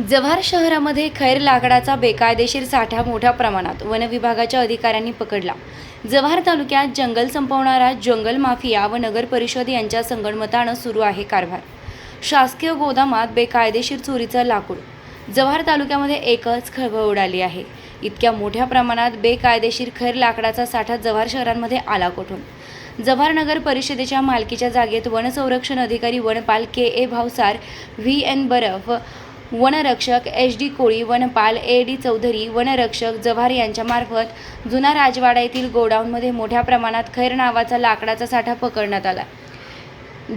जव्हार शहरामध्ये खैर लाकडाचा बेकायदेशीर साठा मोठ्या प्रमाणात वन विभागाच्या अधिकाऱ्यांनी पकडला. जव्हार तालुक्यात जंगल संपवणारा जंगल माफिया व नगर परिषद यांच्या संगणमतानं सुरू आहे कारभार. शासकीय गोदामात बेकायदेशीर चोरीचं लाकूड. जव्हार तालुक्यामध्ये एकच खळबळ उडाली आहे. इतक्या मोठ्या प्रमाणात बेकायदेशीर खैर लाकडाचा साठा जव्हार शहरांमध्ये आला कुठून? जव्हार नगर परिषदेच्या मालकीच्या जागेत वनसंरक्षण अधिकारी वनपाल K A Bhavsar V N Baraf वनरक्षक एच डी कोळी वनपाल ए डी चौधरी वनरक्षक जव्हार यांच्यामार्फत जुना राजवाडा येथील गोडाऊनमध्ये मोठ्या प्रमाणात खैर नावाचा लाकडाचा साठा पकडण्यात आला.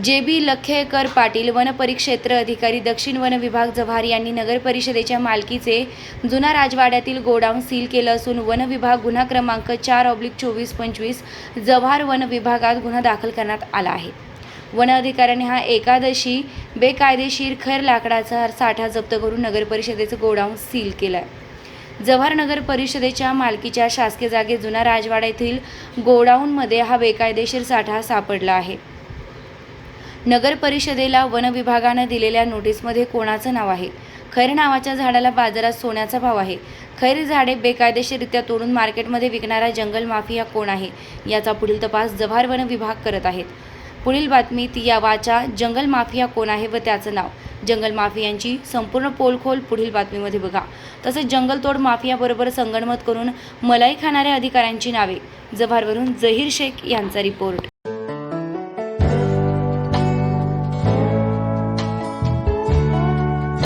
जे बी लखेकर पाटील वनपरिक्षेत्र अधिकारी दक्षिण वन विभाग जव्हार यांनी नगर परिषदेच्या मालकीचे जुना राजवाड्यातील गोडाऊन सील केलं असून वन विभाग गुन्हा क्रमांक चार ऑब्लिक चोवीस पंचवीस जव्हार वन विभागात गुन्हा दाखल करण्यात आला आहे. वन अधिकाऱ्यांनी हा एकादशी बेकायदेशीर खैर लाकडाचा साठा जप्त करून नगर परिषदेचं गोडाऊन सील केलं आहे जव्हार नगर परिषदेच्या मालकीच्या शासकीय जागेत जुना राजवाडा येथील गोडाऊनमध्ये हा बेकायदेशीर साठा सापडला आहे. नगर परिषदेला वन विभागानं दिलेल्या नोटीसमध्ये कोणाचं नाव आहे? खैर नावाच्या झाडाला बाजारात सोन्याचा भाव आहे. खैर झाडे बेकायदेशीररित्या तोडून मार्केटमध्ये विकणारा जंगल माफिया कोण आहे? याचा पुढील तपास जव्हार वन विभाग करत आहेत. पुढील बातमीत या वाचा जंगल माफिया कोण आहे व त्याचं नाव? जंगल माफियांची संपूर्ण पोलखोल पुढील बातमीमध्ये बघा. तसेच जंगलतोड माफियाबरोबर संगणमत करून मलाई खाणाऱ्या अधिकाऱ्यांची नावे. जव्हारवरून जहीर शेख यांचा रिपोर्ट.